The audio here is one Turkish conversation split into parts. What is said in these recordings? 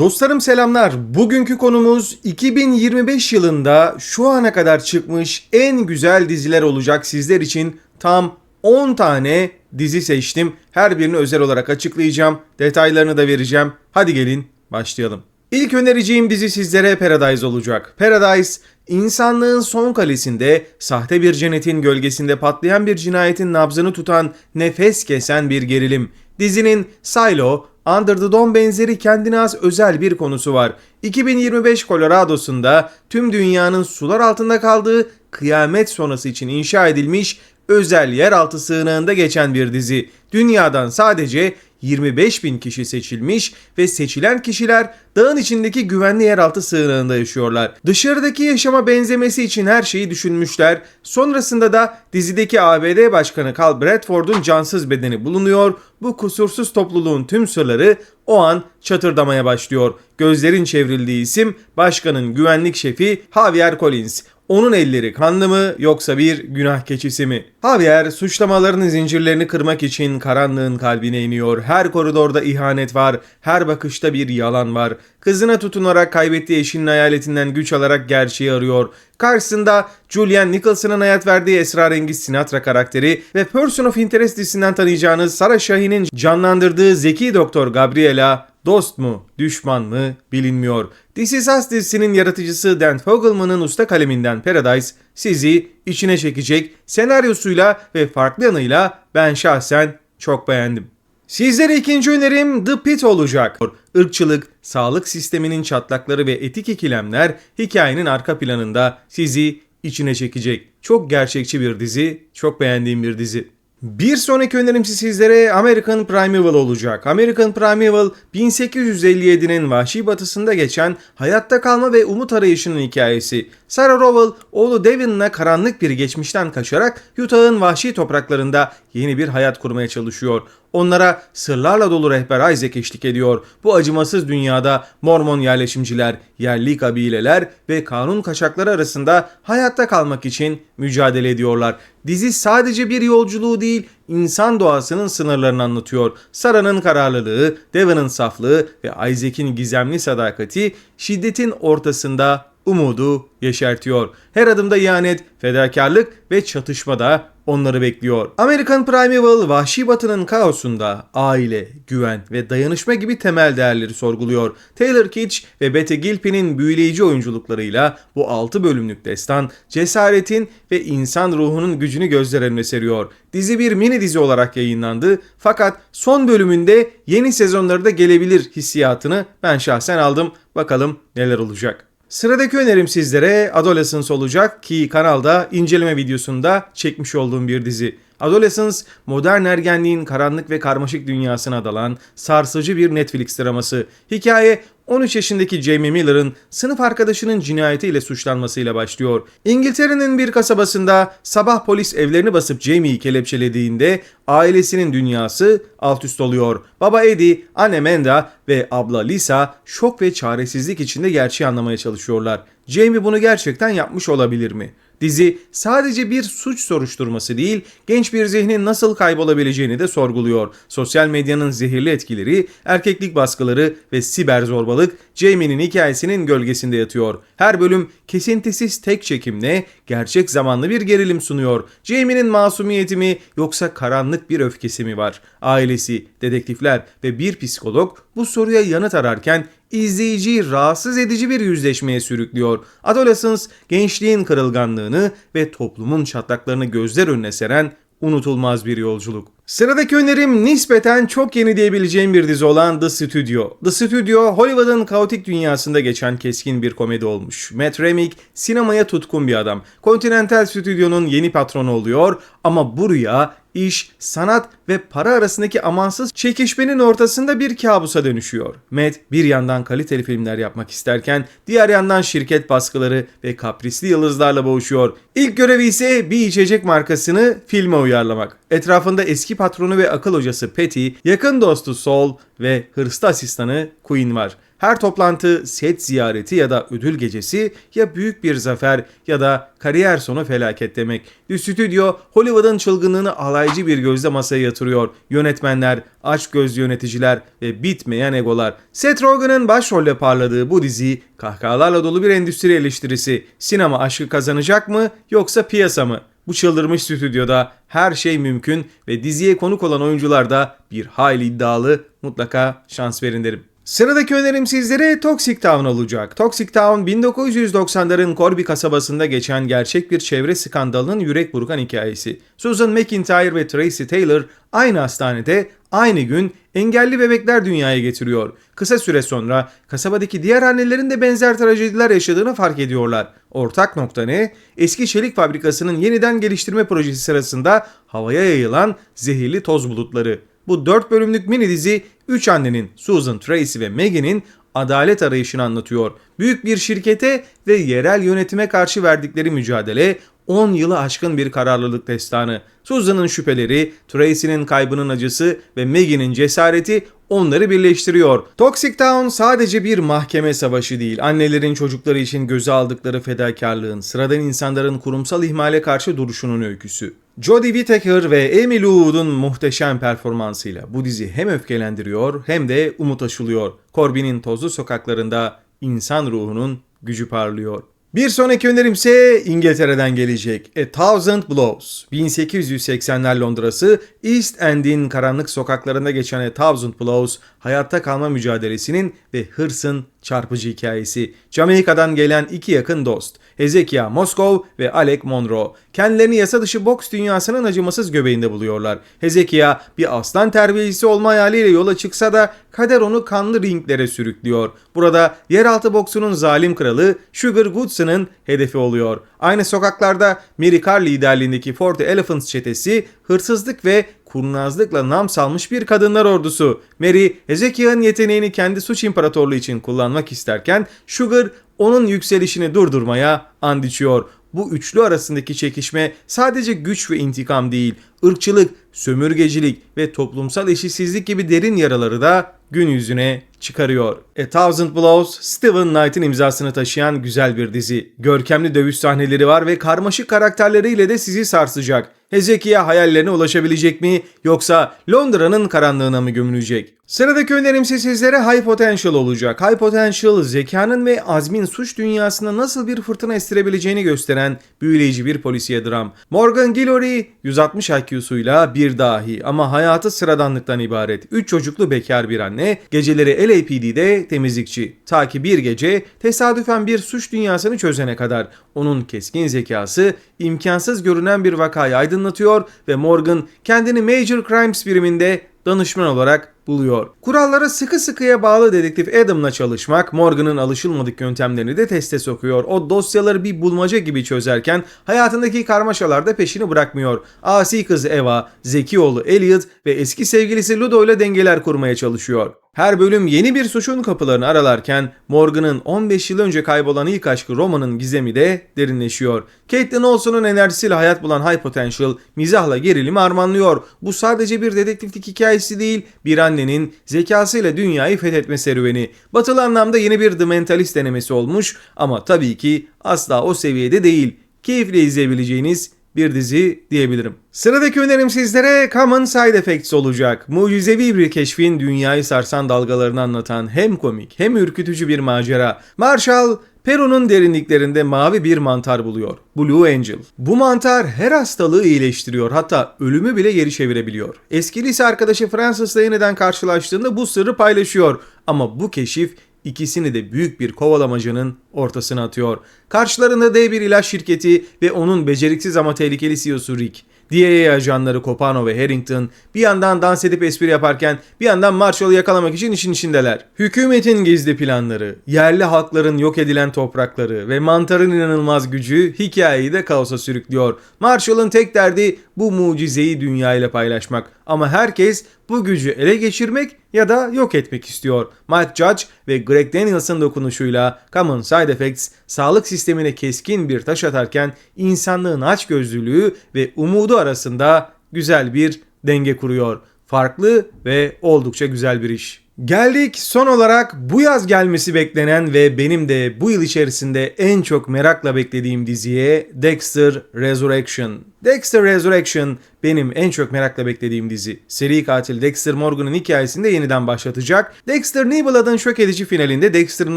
Dostlarım selamlar. Bugünkü konumuz 2025 yılında şu ana kadar çıkmış en güzel diziler olacak sizler için. Tam 10 tane dizi seçtim. Her birini özel olarak açıklayacağım. Detaylarını da vereceğim. Hadi gelin başlayalım. İlk önereceğim dizi sizlere Paradise olacak. Paradise, insanlığın son kalesinde, sahte bir cennetin gölgesinde patlayan bir cinayetin nabzını tutan, nefes kesen bir gerilim. Dizinin Silo, Under the Dome benzeri kendine has özel bir konusu var. 2025 Colorado'sunda tüm dünyanın sular altında kaldığı kıyamet sonrası için inşa edilmiş özel yeraltı sığınağında geçen bir dizi. Dünyadan sadece 25 bin kişi seçilmiş ve seçilen kişiler dağın içindeki güvenli yeraltı sığınağında yaşıyorlar. Dışarıdaki yaşama benzemesi için her şeyi düşünmüşler. Sonrasında da dizideki ABD Başkanı Carl Bradford'un cansız bedeni bulunuyor. Bu kusursuz topluluğun tüm sırları o an çatırdamaya başlıyor. Gözlerin çevrildiği isim başkanın güvenlik şefi Javier Collins. Onun elleri kanlı mı yoksa bir günah keçisi mi? Javier suçlamaların zincirlerini kırmak için karanlığın kalbine iniyor. Her koridorda ihanet var, her bakışta bir yalan var. Kızına tutunarak kaybettiği eşinin hayaletinden güç alarak gerçeği arıyor. Karşısında Julian Nicholson'ın hayat verdiği esrarengiz Sinatra karakteri ve Person of Interest dizisinden tanıyacağınız Sara Şahin'in canlandırdığı zeki doktor Gabriela Dost mu, düşman mı bilinmiyor. This Is Us dizisinin yaratıcısı Dan Fogelman'ın usta kaleminden Paradise sizi içine çekecek senaryosuyla ve farklı yanıyla ben şahsen çok beğendim. Sizlere ikinci önerim The Pit olacak. Irkçılık, sağlık sisteminin çatlakları ve etik ikilemler hikayenin arka planında sizi içine çekecek. Çok gerçekçi bir dizi, çok beğendiğim bir dizi. Bir sonraki önerimsi sizlere American Primeval olacak. American Primeval 1857'nin vahşi batısında geçen hayatta kalma ve umut arayışının hikayesi. Sarah Rowell oğlu Devin'la karanlık bir geçmişten kaçarak Utah'ın vahşi topraklarında yeni bir hayat kurmaya çalışıyor. Onlara sırlarla dolu rehber Isaac eşlik ediyor. Bu acımasız dünyada Mormon yerleşimciler, yerli kabileler ve kanun kaçakları arasında hayatta kalmak için mücadele ediyorlar. Dizi sadece bir yolculuğu değil, insan doğasının sınırlarını anlatıyor. Sarah'nın kararlılığı, Devon'ın saflığı ve Isaac'in gizemli sadakati şiddetin ortasında umudu yeşertiyor. Her adımda ihanet, fedakarlık ve çatışma da onları bekliyor. American Primeval vahşi batının kaosunda aile, güven ve dayanışma gibi temel değerleri sorguluyor. Taylor Kitsch ve Betty Gilpin'in büyüleyici oyunculuklarıyla bu 6 bölümlük destan cesaretin ve insan ruhunun gücünü gözler önüne seriyor. Dizi bir mini dizi olarak yayınlandı fakat son bölümünde yeni sezonları da gelebilir hissiyatını ben şahsen aldım. Bakalım neler olacak. Sıradaki önerim sizlere Adolescence olacak ki kanalda inceleme videosunda çekmiş olduğum bir dizi. Adolescence, modern ergenliğin karanlık ve karmaşık dünyasına dalan sarsıcı bir Netflix draması. Hikaye 13 yaşındaki Jamie Miller'ın sınıf arkadaşının cinayetiyle suçlanmasıyla başlıyor. İngiltere'nin bir kasabasında sabah polis evlerini basıp Jamie'yi kelepçelediğinde ailesinin dünyası alt üst oluyor. Baba Eddie, anne Menda ve abla Lisa şok ve çaresizlik içinde gerçeği anlamaya çalışıyorlar. Jamie bunu gerçekten yapmış olabilir mi? Dizi sadece bir suç soruşturması değil, genç bir zihnin nasıl kaybolabileceğini de sorguluyor. Sosyal medyanın zehirli etkileri, erkeklik baskıları ve siber zorbalık Jamie'nin hikayesinin gölgesinde yatıyor. Her bölüm kesintisiz tek çekimle gerçek zamanlı bir gerilim sunuyor. Jamie'nin masumiyeti mi yoksa karanlık bir öfkesi mi var? Ailesi, dedektifler ve bir psikolog bu soruya yanıt ararken izleyiciyi rahatsız edici bir yüzleşmeye sürüklüyor. Adolescence gençliğin kırılganlığını ve toplumun çatlaklarını gözler önüne seren unutulmaz bir yolculuk. Sıradaki önerim nispeten çok yeni diyebileceğim bir dizi olan The Studio. The Studio, Hollywood'un kaotik dünyasında geçen keskin bir komedi olmuş. Matt Remick sinemaya tutkun bir adam. Continental Studio'nun yeni patronu oluyor ama bu rüya iş, sanat ve para arasındaki amansız çekişmenin ortasında bir kabusa dönüşüyor. Matt bir yandan kaliteli filmler yapmak isterken diğer yandan şirket baskıları ve kaprisli yıldızlarla boğuşuyor. İlk görevi ise bir içecek markasını filme uyarlamak. Etrafında eski patronu ve akıl hocası Patty, yakın dostu Saul ve hırslı asistanı Queen var. Her toplantı set ziyareti ya da ödül gecesi ya büyük bir zafer ya da kariyer sonu felaket demek. Stüdyo Hollywood'un çılgınlığını alaycı bir gözle masaya yatırıyor. Yönetmenler, aç göz yöneticiler ve bitmeyen egolar. Seth Rogen'ın başrolle parladığı bu dizi kahkahalarla dolu bir endüstri eleştirisi. Sinema aşkı kazanacak mı yoksa piyasa mı? Bu çıldırmış stüdyoda her şey mümkün ve diziye konuk olan oyuncular da bir hayli iddialı. Mutlaka şans verin derim. Sıradaki önerim sizlere Toxic Town olacak. Toxic Town 1990'ların Corby kasabasında geçen gerçek bir çevre skandalının yürek burkan hikayesi. Susan McIntyre ve Tracy Taylor aynı hastanede aynı gün engelli bebekler dünyaya getiriyor. Kısa süre sonra kasabadaki diğer annelerin de benzer trajediler yaşadığını fark ediyorlar. Ortak nokta ne? Eski çelik fabrikasının yeniden geliştirme projesi sırasında havaya yayılan zehirli toz bulutları. Bu 4 bölümlük mini dizi 3 annenin Susan, Tracy ve Megan'in adalet arayışını anlatıyor. Büyük bir şirkete ve yerel yönetime karşı verdikleri mücadele 10 yılı aşkın bir kararlılık destanı. Susan'ın şüpheleri, Tracy'nin kaybının acısı ve Maggie'nin cesareti onları birleştiriyor. Toxic Town sadece bir mahkeme savaşı değil, annelerin çocukları için göze aldıkları fedakarlığın, sıradan insanların kurumsal ihmale karşı duruşunun öyküsü. Jodie Whittaker ve Amy Wood'un muhteşem performansıyla bu dizi hem öfkelendiriyor hem de umut aşılıyor. Corbin'in tozlu sokaklarında insan ruhunun gücü parlıyor. Bir sonraki önerimse İngiltere'den gelecek. A Thousand Blows. 1880'ler Londra'sı East End'in karanlık sokaklarında geçen A Thousand Blows hayatta kalma mücadelesinin ve hırsın çarpıcı hikayesi. Jamaika'dan gelen iki yakın dost. Hezekiah Moskov ve Alec Monroe. Kendilerini yasa dışı boks dünyasının acımasız göbeğinde buluyorlar. Hezekiah bir aslan terbiyecisi olma hayaliyle yola çıksa da kader onu kanlı ringlere sürüklüyor. Burada yeraltı boksunun zalim kralı Sugar Goodson'ın hedefi oluyor. Aynı sokaklarda Mary Carr liderliğindeki Forty Elephants çetesi hırsızlık ve kurnazlıkla nam salmış bir kadınlar ordusu. Mary, Hezekiah'ın yeteneğini kendi suç imparatorluğu için kullanmak isterken Sugar onun yükselişini durdurmaya and içiyor. Bu üçlü arasındaki çekişme sadece güç ve intikam değil, ırkçılık, sömürgecilik ve toplumsal eşitsizlik gibi derin yaraları da gün yüzüne çıkarıyor. A Thousand Blows, Steven Knight'ın imzasını taşıyan güzel bir dizi. Görkemli dövüş sahneleri var ve karmaşık karakterleriyle de sizi sarsacak. Hezekiah hayallerine ulaşabilecek mi yoksa Londra'nın karanlığına mı gömülecek? Sıradaki önerimse sizlere High Potential olacak. High Potential zekanın ve azmin suç dünyasında nasıl bir fırtına estirebileceğini gösteren büyüleyici bir polisiye dram. Morgan Guillory 160 IQ'suyla bir dahi ama hayatı sıradanlıktan ibaret. 3 çocuklu bekar bir anne, geceleri LAPD'de temizlikçi. Ta ki bir gece tesadüfen bir suç dünyasını çözene kadar onun keskin zekası imkansız görünen bir vakayı aydınlatıyor ve Morgan kendini Major Crimes biriminde danışman olarak buluyor. Kurallara sıkı sıkıya bağlı dedektif Adam'la çalışmak Morgan'ın alışılmadık yöntemlerini de teste sokuyor. O dosyaları bir bulmaca gibi çözerken hayatındaki karmaşalarda peşini bırakmıyor. Asi kızı Eva, zeki oğlu Elliot ve eski sevgilisi Ludo ile dengeler kurmaya çalışıyor. Her bölüm yeni bir suçun kapılarını aralarken Morgan'ın 15 yıl önce kaybolan ilk aşkı Roma'nın gizemi de derinleşiyor. Caitlin Olsen'ın enerjisiyle hayat bulan High Potential mizahla gerilimi armanlıyor. Bu sadece bir dedektiflik hikayesi değil, bir annenin zekasıyla dünyayı fethetme serüveni. Batılı anlamda yeni bir The Mentalist denemesi olmuş ama tabii ki asla o seviyede değil. Keyifle izleyebileceğiniz bir dizi diyebilirim. Sıradaki önerim sizlere Common Side Effects olacak. Mucizevi bir keşfin dünyayı sarsan dalgalarını anlatan hem komik hem ürkütücü bir macera. Marshall Peru'nun derinliklerinde mavi bir mantar buluyor. Blue Angel. Bu mantar her hastalığı iyileştiriyor. Hatta ölümü bile geri çevirebiliyor. Eski lise arkadaşı Francis'la yeniden karşılaştığında bu sırrı paylaşıyor. Ama bu keşif ikisini de büyük bir kovalamacının ortasına atıyor. Karşılarında dev bir ilaç şirketi ve onun beceriksiz ama tehlikeli CEO'su Rick. DIA ajanları Copano ve Harrington bir yandan dans edip espri yaparken bir yandan Marshall'ı yakalamak için işin içindeler. Hükümetin gizli planları, yerli halkların yok edilen toprakları ve mantarın inanılmaz gücü hikayeyi de kaosa sürüklüyor. Marshall'ın tek derdi bu mucizeyi dünya ile paylaşmak ama herkes bu gücü ele geçirmek ya da yok etmek istiyor. Mike Judge ve Greg Daniels'ın dokunuşuyla Common Side Effects sağlık sistemine keskin bir taş atarken insanlığın açgözlülüğü ve umudu arasında güzel bir denge kuruyor. Farklı ve oldukça güzel bir iş. Geldik son olarak bu yaz gelmesi beklenen ve benim de bu yıl içerisinde en çok merakla beklediğim diziye Dexter Resurrection. Dexter Resurrection benim en çok merakla beklediğim dizi. Seri katil Dexter Morgan'ın hikayesini de yeniden başlatacak. Dexter Niblad'ın şok edici finalinde Dexter'ın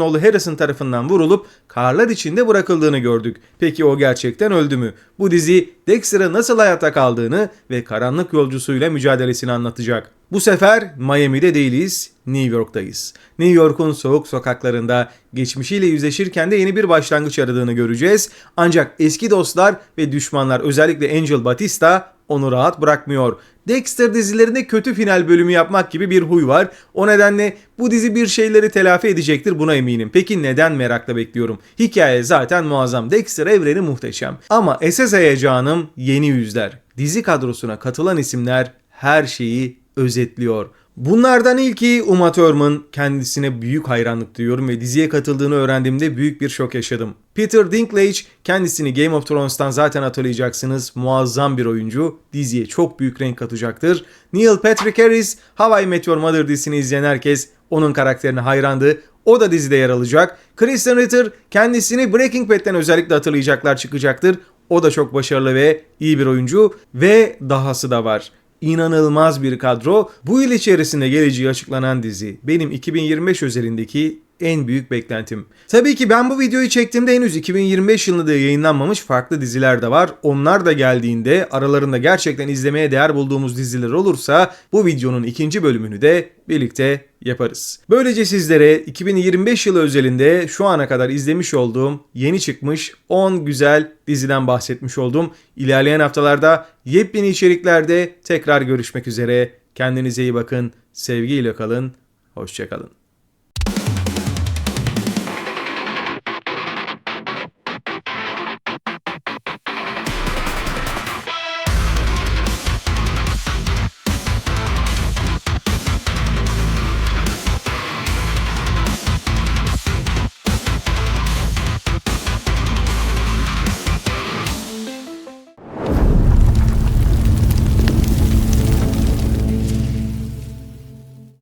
oğlu Harrison tarafından vurulup karlar içinde bırakıldığını gördük. Peki o gerçekten öldü mü? Bu dizi Dexter'ın nasıl hayatta kaldığını ve karanlık yolcusuyla mücadelesini anlatacak. Bu sefer Miami'de değiliz, New York'tayız. New York'un soğuk sokaklarında geçmişiyle yüzleşirken de yeni bir başlangıç aradığını göreceğiz. Ancak eski dostlar ve düşmanlar özellikle Angel Batista onu rahat bırakmıyor. Dexter dizilerinde kötü final bölümü yapmak gibi bir huy var. O nedenle bu dizi bir şeyleri telafi edecektir buna eminim. Peki neden merakla bekliyorum? Hikaye zaten muazzam. Dexter evreni muhteşem. Ama esas heyecanım yeni yüzler. Dizi kadrosuna katılan isimler her şeyi özetliyor. Bunlardan ilki Uma Thurman. Kendisine büyük hayranlık duyuyorum ve diziye katıldığını öğrendiğimde büyük bir şok yaşadım. Peter Dinklage kendisini Game of Thrones'tan zaten hatırlayacaksınız. Muazzam bir oyuncu. Diziye çok büyük renk katacaktır. Neil Patrick Harris, Hawaii Meteor Mother dizisini izleyen herkes onun karakterine hayrandı. O da dizide yer alacak. Kristen Ritter kendisini Breaking Bad'den özellikle hatırlayacaklar çıkacaktır. O da çok başarılı ve iyi bir oyuncu ve dahası da var inanılmaz bir kadro. Bu yıl içerisinde geleceği açıklanan dizi benim 2025 özelindeki en büyük beklentim. Tabii ki ben bu videoyu çektiğimde henüz 2025 yılında da yayınlanmamış farklı diziler de var. Onlar da geldiğinde aralarında gerçekten izlemeye değer bulduğumuz diziler olursa bu videonun ikinci bölümünü de birlikte yaparız. Böylece sizlere 2025 yılı özelinde şu ana kadar izlemiş olduğum yeni çıkmış 10 güzel diziden bahsetmiş oldum. İlerleyen haftalarda yepyeni içeriklerde tekrar görüşmek üzere. Kendinize iyi bakın, sevgiyle kalın, hoşçakalın.